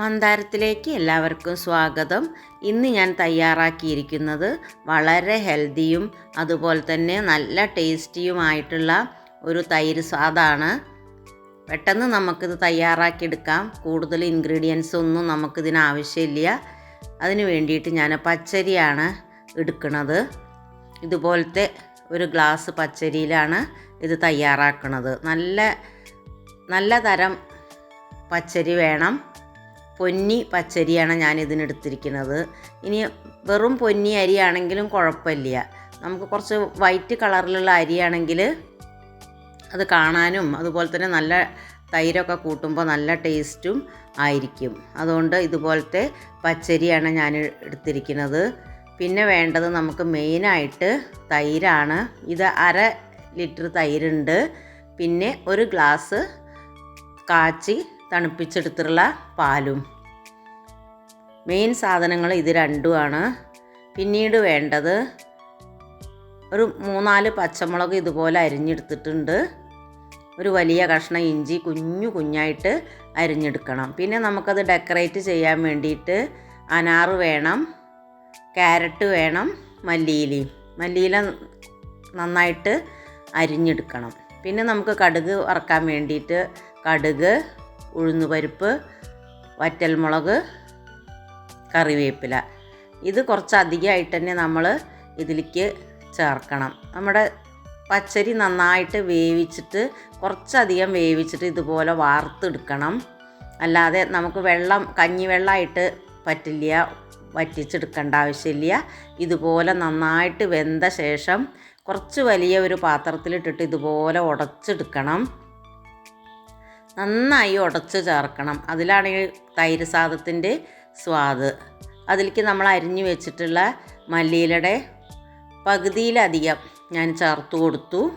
മന്ദാരത്തിലേക്ക് എല്ലാവർക്കും സ്വാഗതം. ഇന്ന് ഞാൻ തയ്യാറാക്കിയിരിക്കുന്നത് വളരെ ഹെൽത്തിയും അതുപോലെ തന്നെ നല്ല ടേസ്റ്റിയുമായിട്ടുള്ള ഒരു തൈര് സ്വാദാണ് പെട്ടെന്ന് നമുക്കിത് തയ്യാറാക്കിയെടുക്കാം. കൂടുതൽ ഇൻഗ്രീഡിയൻസ് ഒന്നും നമുക്കിതിന് ആവശ്യമില്ല. അതിന് വേണ്ടിയിട്ട് ഞാൻ പച്ചരിയാണ് എടുക്കുന്നത്. ഇതുപോലത്തെ ഒരു ഗ്ലാസ് പച്ചരിയിലാണ് ഇത് തയ്യാറാക്കുന്നത് നല്ല നല്ല തരം പച്ചരി വേണം. പൊന്നി പച്ചരിയാണ് ഞാൻ ഇതിനെടുത്തിരിക്കുന്നത് ഇനി വെറും പൊന്നി അരിയാണെങ്കിലും കുഴപ്പമില്ല. നമുക്ക് കുറച്ച് വൈറ്റ് കളറിലുള്ള അരിയാണെങ്കിൽ അത് കാണാനും അതുപോലെ തന്നെ നല്ല തൈരൊക്കെ കൂട്ടുമ്പോൾ നല്ല ടേസ്റ്റും ആയിരിക്കും. അതുകൊണ്ട് ഇതുപോലത്തെ പച്ചരിയാണ് ഞാൻ എടുത്തിരിക്കുന്നത്. പിന്നെ വേണ്ടത് നമുക്ക് മെയിനായിട്ട് തൈരാണ്. ഇത് അര ലിറ്റർ തൈരുണ്ട്. പിന്നെ ഒരു ഗ്ലാസ് കാച്ചി തണുപ്പിച്ചെടുത്തിട്ടുള്ള പാലും. മെയിൻ സാധനങ്ങൾ ഇത് രണ്ടുമാണ്. പിന്നീട് വേണ്ടത് ഒരു മൂന്നാൽ പച്ചമുളക് ഇതുപോലെ അരിഞ്ഞെടുത്തിട്ടുണ്ട്. ഒരു വലിയ കഷ്ണം ഇഞ്ചി കുഞ്ഞു കുഞ്ഞായിട്ട് അരിഞ്ഞെടുക്കണം. പിന്നെ നമുക്കത് ഡെക്കറേറ്റ് ചെയ്യാൻ വേണ്ടിയിട്ട് അനാറ് വേണം ക്യാരറ്റ് വേണം മല്ലിയിലയും മല്ലിയില നന്നായിട്ട് അരിഞ്ഞെടുക്കണം. പിന്നെ നമുക്ക് കടുക് വറക്കാൻ വേണ്ടിയിട്ട് കടുക് ഉഴുന്നുപരിപ്പ് വറ്റൽമുളക് കറിവേപ്പില. ഇത് കുറച്ച് അധികമായിട്ട് തന്നെ നമ്മൾ ഇതിലേക്ക് ചേർക്കണം. നമ്മുടെ പച്ചരി നന്നായിട്ട് വേവിച്ചിട്ട് കുറച്ചധികം വേവിച്ചിട്ട് ഇതുപോലെ വാർത്തെടുക്കണം. അല്ലാതെ നമുക്ക് വെള്ളം കഞ്ഞി കഞ്ഞിവെള്ളമായിട്ട് പറ്റില്ല വറ്റിച്ചെടുക്കേണ്ട ആവശ്യമില്ല. ഇതുപോലെ നന്നായിട്ട് വെന്ത ശേഷം കുറച്ച് വലിയ ഒരു പാത്രത്തിലിട്ടിട്ട് ഇതുപോലെ ഉടച്ചെടുക്കണം. നന്നായി ഉടച്ച് ചേർക്കണം. അതിലാണ് തൈര് സാദത്തിന്റെ സ്വാദ്. അതിലേക്ക് നമ്മൾ അരിഞ്ഞു വെച്ചിട്ടുള്ള മല്ലിയിലയുടെ പകുതിയിലധികം ഞാൻ ചേർത്ത് കൊടുത്തു.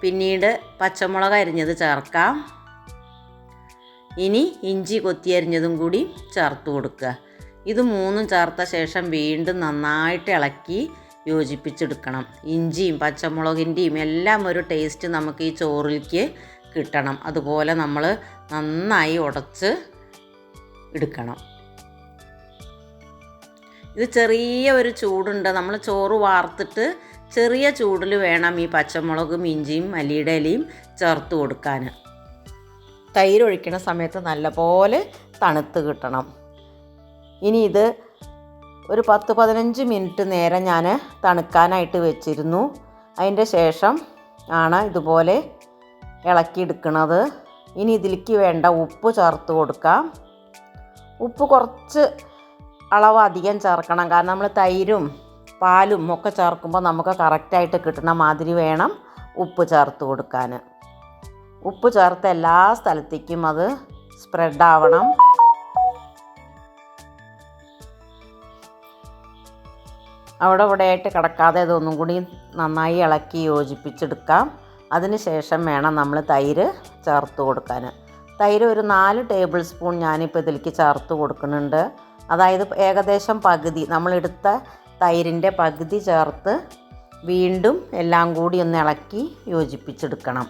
പിന്നീട് പച്ചമുളക് അരിഞ്ഞത് ചേർക്കാം. ഇനി ഇഞ്ചി കൊത്തി അരിഞ്ഞതും കൂടി ചേർത്ത് കൊടുക്കുക. ഇത് മൂന്നും ചേർത്ത ശേഷം വീണ്ടും നന്നായിട്ട് ഇളക്കി യോജിപ്പിച്ചെടുക്കണം. ഇഞ്ചിയും പച്ചമുളകിന്റെയും എല്ലാം ഒരു ടേസ്റ്റ് നമുക്ക് ഈ ചോറിലേക്ക് കിട്ടണം. അതുപോലെ നമ്മൾ നന്നായി ഉടച്ച് എടുക്കണം. ഇത് ചെറിയ ഒരു ചൂടുണ്ട്. നമ്മൾ ചോറ് വാർത്തിട്ട് ചെറിയ ചൂടിൽ വേണം ഈ പച്ചമുളകും ഇഞ്ചിയും മല്ലിയുടെ ഇലയും ചേർത്ത് കൊടുക്കാൻ തൈര് ഒഴിക്കുന്ന സമയത്ത് നല്ലപോലെ തണുത്ത് കിട്ടണം. ഇനി ഇത് ഒരു പത്ത് പതിനഞ്ച് മിനിറ്റ് നേരം ഞാൻ തണുക്കാനായിട്ട് വെച്ചിരുന്നു. അതിന്റെ ശേഷം ആണ് ഇതുപോലെ ഇളക്കിയെടുക്കുന്നത് ഇനി ഇതിലേക്ക് വേണ്ട ഉപ്പ് ചേർത്ത് കൊടുക്കാം. ഉപ്പ് കുറച്ച് അളവ് അധികം ചേർക്കണം. കാരണം നമ്മൾ തൈരും പാലും ഒക്കെ ചേർക്കുമ്പോൾ നമുക്ക് കറക്റ്റായിട്ട് കിട്ടുന്ന മാതിരി വേണം ഉപ്പ് ചേർത്ത് കൊടുക്കാൻ. ഉപ്പ് ചേർത്ത് എല്ലാ സ്ഥലത്തേക്കും അത് സ്പ്രെഡ് ആവണം. അവിടെ ഇവിടെയായിട്ട് കിടക്കാതെ ഇതൊന്നും കൂടി നന്നായി ഇളക്കി യോജിപ്പിച്ചെടുക്കാം. അതിന് ശേഷം വേണം നമ്മൾ തൈര് ചേർത്ത് കൊടുക്കാൻ. തൈര് ഒരു നാല് ടേബിൾ സ്പൂൺ ഞാനിപ്പോൾ ഇതിലേക്ക് ചേർത്ത് കൊടുക്കുന്നുണ്ട്. അതായത് ഏകദേശം പകുതി നമ്മളെടുത്ത തൈരിന്റെ പകുതി ചേർത്ത് വീണ്ടും എല്ലാം കൂടി ഒന്ന് ഇളക്കി യോജിപ്പിച്ചെടുക്കണം.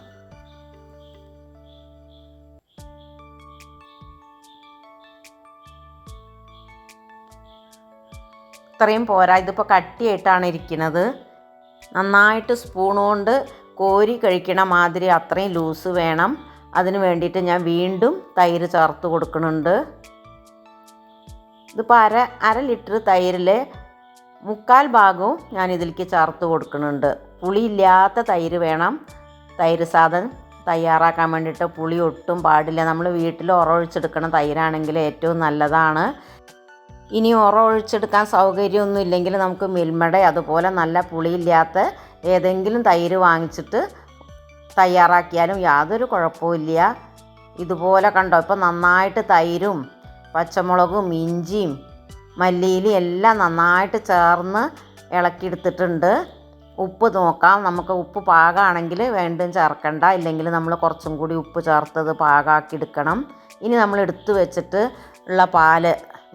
ഇത്രയും പോരാ. ഇതിപ്പോൾ കട്ടിയായിട്ടാണ് ഇരിക്കുന്നത്. നന്നായിട്ട് സ്പൂൺ കൊണ്ട് കോരി കഴിക്കണ മാതിരി അത്രയും ലൂസ് വേണം. അതിന് വേണ്ടിയിട്ട് ഞാൻ വീണ്ടും തൈര് ചേർത്ത് കൊടുക്കുന്നുണ്ട്. ഇതിപ്പോൾ അര അര ലിറ്റർ തൈരിൽ മുക്കാൽ ഭാഗവും ഞാൻ ഇതിലേക്ക് ചേർത്ത് കൊടുക്കുന്നുണ്ട്. പുളിയില്ലാത്ത തൈര് വേണം. തൈര് സാധനം തയ്യാറാക്കാൻ വേണ്ടിയിട്ട് പുളി ഒട്ടും പാടില്ല. നമ്മൾ വീട്ടിൽ ഉറവൊഴിച്ചെടുക്കണ തൈരാണെങ്കിൽ ഏറ്റവും നല്ലതാണ്. ഇനി ഉറവൊഴിച്ചെടുക്കാൻ സൗകര്യമൊന്നും ഇല്ലെങ്കിൽ നമുക്ക് മിൽമയുടെ അതുപോലെ നല്ല പുളിയില്ലാത്ത ഏതെങ്കിലും തൈര് വാങ്ങിച്ചിട്ട് തയ്യാറാക്കിയാലും യാതൊരു കുഴപ്പമില്ല ഇതുപോലെ കണ്ടോ? ഇപ്പോൾ നന്നായിട്ട് തൈരും പച്ചമുളകും ഇഞ്ചിയും മല്ലിയിലും എല്ലാം നന്നായിട്ട് ചേർന്ന് ഇളക്കിയെടുത്തിട്ടുണ്ട്. ഉപ്പ് നോക്കാം. നമുക്ക് ഉപ്പ് പാകമാണെങ്കിൽ വീണ്ടും ചേർക്കണ്ട. ഇല്ലെങ്കിൽ നമ്മൾ കുറച്ചും കൂടി ഉപ്പ് ചേർത്തത് പാകമാക്കി എടുക്കണം. ഇനി നമ്മൾ എടുത്തു വെച്ചിട്ട് ഉള്ള പാൽ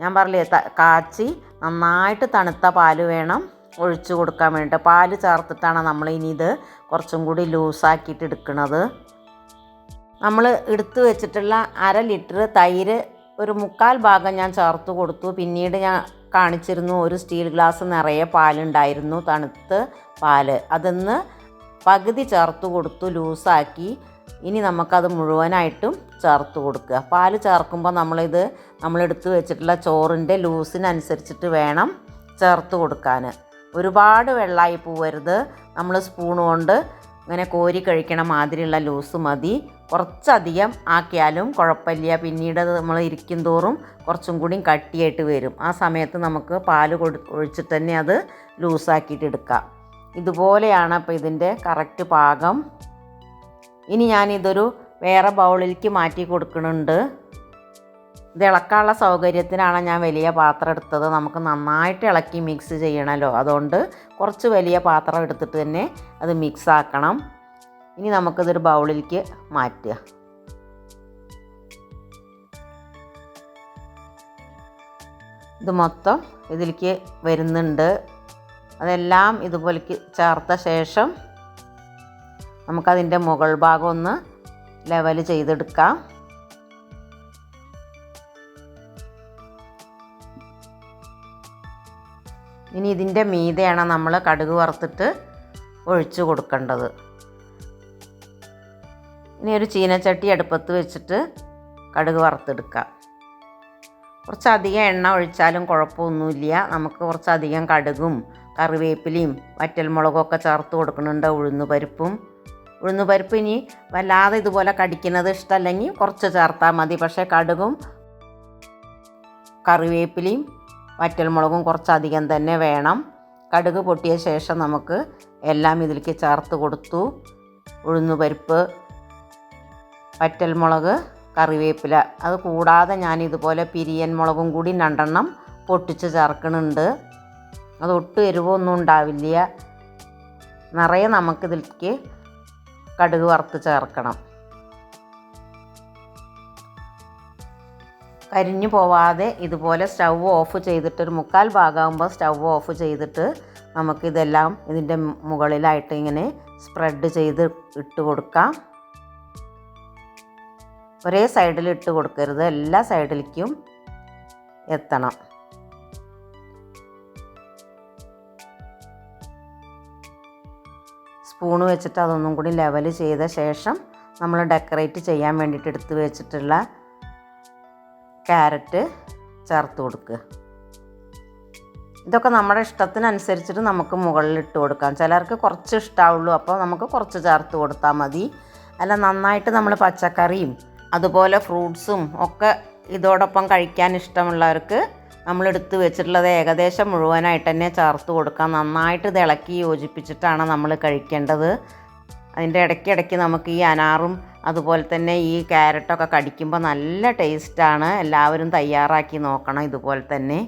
ഞാൻ പറഞ്ഞില്ലേ കാച്ചി നന്നായിട്ട് തണുത്ത പാൽ വേണം. ഒഴിച്ചു കൊടുക്കാൻ വേണ്ടിയിട്ട് പാൽ ചേർത്തിട്ടാണ് നമ്മൾ ഇനി ഇത് കുറച്ചും കൂടി ലൂസാക്കിയിട്ട് എടുക്കുന്നത് നമ്മൾ എടുത്തു വെച്ചിട്ടുള്ള അര ലിറ്റർ തൈര് ഒരു മുക്കാൽ ഭാഗം ഞാൻ ചേർത്ത് കൊടുത്തു. പിന്നീട് ഞാൻ കാണിച്ചിരുന്നു ഒരു സ്റ്റീൽ ഗ്ലാസ് നിറയെ പാലുണ്ടായിരുന്നു തണുത്ത് പാൽ. അതിന്ന് പകുതി ചേർത്ത് കൊടുത്തു ലൂസാക്കി. ഇനി നമുക്കത് മുഴുവനായിട്ടും ചേർത്ത് കൊടുക്കുക. പാൽ ചേർക്കുമ്പോൾ നമ്മളിത് നമ്മളെടുത്ത് വെച്ചിട്ടുള്ള ചോറിന്റെ ലൂസിനനുസരിച്ചിട്ട് വേണം ചേർത്ത് കൊടുക്കാൻ. ഒരുപാട് വെള്ളമായി പോവരുത്. നമ്മൾ സ്പൂൺ കൊണ്ട് ഇങ്ങനെ കോരി കഴിക്കണ മാതിരിയുള്ള ലൂസ് മതി. കുറച്ചധികം ആക്കിയാലും കുഴപ്പമില്ല. പിന്നീട് നമ്മൾ ഇരിക്കും തോറും കുറച്ചും കൂടി കട്ടിയായിട്ട് വരും. ആ സമയത്ത് നമുക്ക് പാൽ കൊടു ഒഴിച്ചിട്ട് തന്നെ അത് ലൂസാക്കിയിട്ട് എടുക്കാം. ഇതുപോലെയാണ് അപ്പോൾ ഇതിന്റെ കറക്റ്റ് പാകം. ഇനി ഞാനിതൊരു വേറെ ബൗളിലേക്ക് മാറ്റി കൊടുക്കുന്നുണ്ട് ഇത് ഇളക്കാനുള്ള സൗകര്യത്തിനാണ് ഞാൻ വലിയ പാത്രം എടുത്തത്. നമുക്ക് നന്നായിട്ട് ഇളക്കി മിക്സ് ചെയ്യണമല്ലോ അതുകൊണ്ട് കുറച്ച് വലിയ പാത്രം എടുത്തിട്ട് തന്നെ അത് മിക്സ് ആക്കണം. ഇനി നമുക്കിതൊരു ബൗളിലേക്ക് മാറ്റുക. ഇത് മൊത്തം ഇതിലേക്ക് വരുന്നുണ്ട്. അതെല്ലാം ഇതുപോലേക്ക് ചേർത്ത ശേഷം നമുക്കതിന്റെ മുകൾ ഭാഗം ഒന്ന് ലെവൽ ചെയ്തെടുക്കാം. ഇനി ഇതിന്റെ മീതെയാണ് നമ്മൾ കടുക് വറുത്തിട്ട് ഒഴിച്ചു കൊടുക്കേണ്ടത്. ഇനി ഒരു ചീനച്ചട്ടി അടുപ്പത്ത് വെച്ചിട്ട് കടുക് വറുത്തെടുക്കാം. കുറച്ചധികം എണ്ണ ഒഴിച്ചാലും കുഴപ്പമൊന്നുമില്ല. നമുക്ക് കുറച്ചധികം കടുകും കറിവേപ്പിലയും വറ്റൽമുളകും ഒക്കെ ചേർത്ത് കൊടുക്കുന്നുണ്ട് ഉഴുന്ന് പരിപ്പും ഇനി വല്ലാതെ ഇതുപോലെ കടിക്കുന്നത് ഇഷ്ടമല്ലെങ്കിൽ കുറച്ച് ചേർത്താൽ മതി. പക്ഷേ കടുകും കറിവേപ്പിലയും വറ്റൽമുളകും കുറച്ചധികം തന്നെ വേണം. കടുക് പൊട്ടിയ ശേഷം നമുക്ക് എല്ലാം ഇതിലേക്ക് ചേർത്ത് കൊടുത്തു. ഉഴുന്നുപരിപ്പ് വറ്റൽമുളക് കറിവേപ്പില. അത് കൂടാതെ ഞാൻ ഇതുപോലെ പിരിയൻ മുളകും കൂടി രണ്ടെണ്ണം പൊട്ടിച്ച് ചേർക്കുന്നുണ്ട്. അത് ഒട്ടും എരിവൊന്നും ഉണ്ടാവില്ല. നിറയെ നമുക്കിതിലേക്ക് കടുക് വറുത്ത് ചേർക്കണം. കരിഞ്ഞു പോവാതെ ഇതുപോലെ സ്റ്റൗ ഓഫ് ചെയ്തിട്ട് ഒരു മുക്കാൽ ഭാഗമാകുമ്പോൾ സ്റ്റൗ ഓഫ് ചെയ്തിട്ട് നമുക്കിതെല്ലാം ഇതിന്റെ മുകളിലായിട്ട് ഇങ്ങനെ സ്പ്രെഡ് ചെയ്ത് ഇട്ട് കൊടുക്കാം. ഒരേ സൈഡിൽ ഇട്ട് കൊടുക്കരുത്. എല്ലാ സൈഡിലേക്കും എത്തണം. സ്പൂൺ വെച്ചിട്ട് അതൊന്നും കൂടി ലെവൽ ചെയ്ത ശേഷം നമ്മൾ ഡെക്കറേറ്റ് ചെയ്യാൻ വേണ്ടിയിട്ട് എടുത്ത് വെച്ചിട്ടുള്ള ക്യാരറ്റ് ചേർത്ത് കൊടുക്കുക ഇതൊക്കെ നമ്മുടെ ഇഷ്ടത്തിനനുസരിച്ചിട്ട് നമുക്ക് മുകളിൽ ഇട്ട് കൊടുക്കാം. ചിലർക്ക് കുറച്ച് ഇഷ്ടമാവുള്ളൂ അപ്പോൾ നമുക്ക് കുറച്ച് ചേർത്ത് കൊടുത്താൽ മതി. അല്ല നന്നായിട്ട് നമ്മൾ പച്ചക്കറിയും അതുപോലെ ഫ്രൂട്ട്സും ഒക്കെ ഇതോടൊപ്പം കഴിക്കാൻ ഇഷ്ടമുള്ളവർക്ക് നമ്മൾ എടുത്ത് വെച്ചിട്ടുള്ളത് ഏകദേശം മുഴുവനായിട്ട് തന്നെ ചേർത്ത് കൊടുക്കാം. നന്നായിട്ട് ഇത് ഇളക്കി യോജിപ്പിച്ചിട്ടാണ് നമ്മൾ കഴിക്കേണ്ടത്. അതിന്റെ ഇടയ്ക്കിടയ്ക്ക് നമുക്ക് ഈ അനാറും അതുപോലെ തന്നെ ഈ ക്യാരറ്റൊക്കെ കടിക്കുമ്പോൾ നല്ല ടേസ്റ്റാണ്. എല്ലാവരും തയ്യാറാക്കി നോക്കണം ഇതുപോലെ തന്നെ.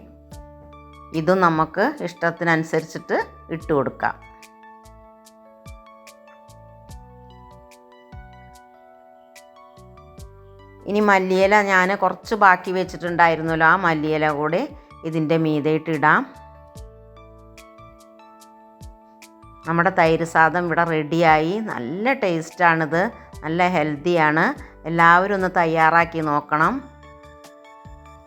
ഇതും നമുക്ക് ഇഷ്ടത്തിനനുസരിച്ചിട്ട് ഇട്ട് കൊടുക്കാം. ഇനി മല്ലിയില ഞാൻ കുറച്ച് ബാക്കി വെച്ചിട്ടുണ്ടായിരുന്നല്ലോ. ആ മല്ലിയില കൂടെ ഇതിന്റെ മീതയിട്ട് ഇടാം. നമ്മുടെ തൈര് സാദം ഇവിടെ റെഡിയായി നല്ല ടേസ്റ്റാണിത് നല്ല ഹെൽത്തിയാണ്. എല്ലാവരും ഒന്ന് തയ്യാറാക്കി നോക്കണം.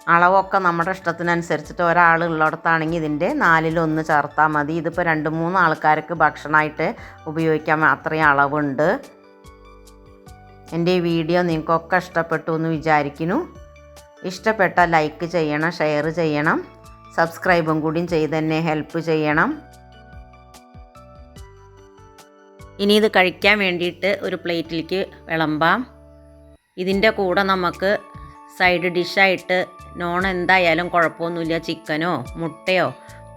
അളവൊക്കെ നമ്മുടെ ഇഷ്ടത്തിനനുസരിച്ചിട്ട് ഒരാൾ ഉള്ളിടത്താണെങ്കിൽ ഇതിന്റെ നാലിലൊന്ന് ചേർത്താൽ മതി. ഇതിപ്പോൾ രണ്ട് മൂന്ന് ആൾക്കാർക്ക് ഭക്ഷണമായിട്ട് ഉപയോഗിക്കാൻ അത്രയും അളവുണ്ട്. എന്റെ ഈ വീഡിയോ നിങ്ങൾക്കൊക്കെ ഇഷ്ടപ്പെട്ടു എന്ന് വിചാരിക്കുന്നു. ഇഷ്ടപ്പെട്ട ലൈക്ക് ചെയ്യണം ഷെയർ ചെയ്യണം. സബ്സ്ക്രൈബും കൂടിയും ചെയ്ത് തന്നെ ഹെൽപ്പ് ചെയ്യണം. ഇനി ഇത് കഴിക്കാൻ വേണ്ടിയിട്ട് ഒരു പ്ലേറ്റിലേക്ക് വിളമ്പാം. ഇതിന്റെ കൂടെ നമുക്ക് സൈഡ് ഡിഷായിട്ട് നോൺ എന്തായാലും കുഴപ്പമൊന്നുമില്ല. ചിക്കനോ മുട്ടയോ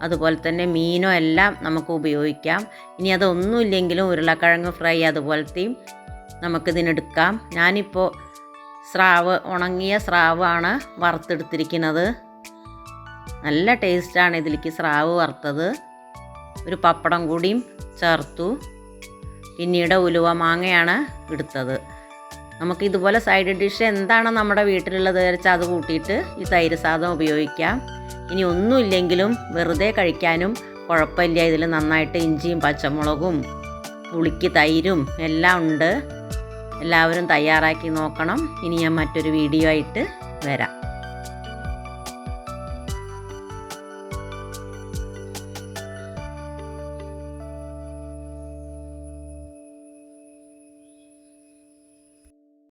അതുപോലെ തന്നെ മീനോ എല്ലാം നമുക്ക് ഉപയോഗിക്കാം. ഇനി അതൊന്നുമില്ലെങ്കിലും ഉരുളക്കിഴങ്ങ് ഫ്രൈ അതുപോലത്തെയും നമുക്കിതിനെടുക്കാം. ഞാനിപ്പോൾ സ്രാവ് ഉണങ്ങിയ സ്രാവാണ് വറുത്തെടുത്തിരിക്കുന്നത്. നല്ല ടേസ്റ്റാണ് ഇതിലേക്ക് സ്രാവ് വറുത്തത്. ഒരു പപ്പടം കൂടിയും ചേർത്തു. പിന്നീട് ഉലുവ മാങ്ങയാണ് എടുത്തത്. നമുക്ക് ഇതുപോലെ സൈഡ് ഡിഷ് എന്താണ് നമ്മുടെ വീട്ടിലുള്ളത് വെച്ചാൽ അത് കൂട്ടിയിട്ട് ഈ തൈര് സാധനം ഉപയോഗിക്കാം. ഇനി ഒന്നുമില്ലെങ്കിലും വെറുതെ കഴിക്കാനും കുഴപ്പമില്ല. ഇതിൽ നന്നായിട്ട് ഇഞ്ചിയും പച്ചമുളകും പുളിക്ക് തൈരും എല്ലാം ഉണ്ട്. എല്ലാവരും തയ്യാറാക്കി നോക്കണം. ഇനി ഞാൻ മറ്റൊരു വീഡിയോ ആയിട്ട് വരാം.